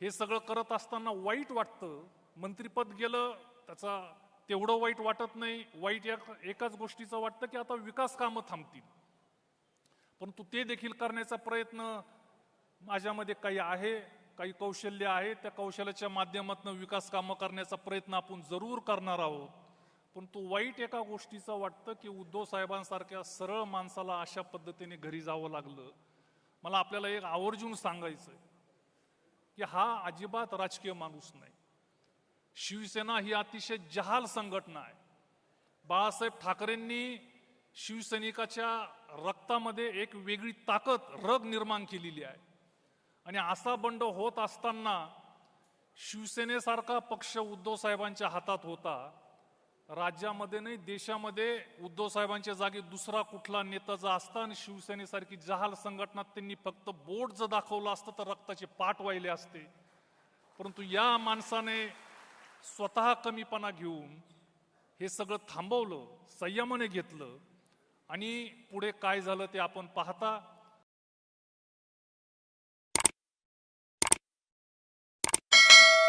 हे सगळं करत असताना वाईट वाटतं. मंत्रीपद गेलं त्याचा तेवढं वाईट वाटत नाही. वाईट या एकाच गोष्टीचं वाटतं की आता विकास कामं थांबतील. परंतु ते देखील करण्याचा प्रयत्न माझ्यामध्ये काही आहे काही कौशल्य आहे. त्या कौशल्याच्या माध्यमातून विकास कामं करण्याचा प्रयत्न आपण जरूर करणार आहोत. पण तो वाईट एका गोष्टीचं वाटतं की उद्धव साहेबांसारख्या सरळ माणसाला अशा पद्धतीने घरी जावं लागलं. मला आपल्याला एक आवर्जून सांगायचं आहे की हा अजिबात राजकीय माणूस नाही. शिवसेना ही अतिशय जहाल संघटना आहे. बाळासाहेब ठाकरेंनी शिवसैनिकाच्या रक्तामध्ये एक वेगळी ताकद रग निर्माण केलेली आहे. आणि असा बंड होत असताना शिवसेनेसारखा पक्ष उद्धव साहेबांच्या हातात होता. राज्यामध्ये नाही देशामध्ये उद्धव साहेबांच्या जागी दुसरा कुठला नेता जर असता आणि शिवसेनेसारखी जहाल संघटना त्यांनी फक्त बोट जर दाखवलं असतं तर रक्ताचे पाठ वाहिले असते. परंतु या माणसाने स्वतः कमीपणा घेऊन हे सगळं थांबवलं संयमाने घेतलं आणि पुढे काय झालं ते आपण पाहता.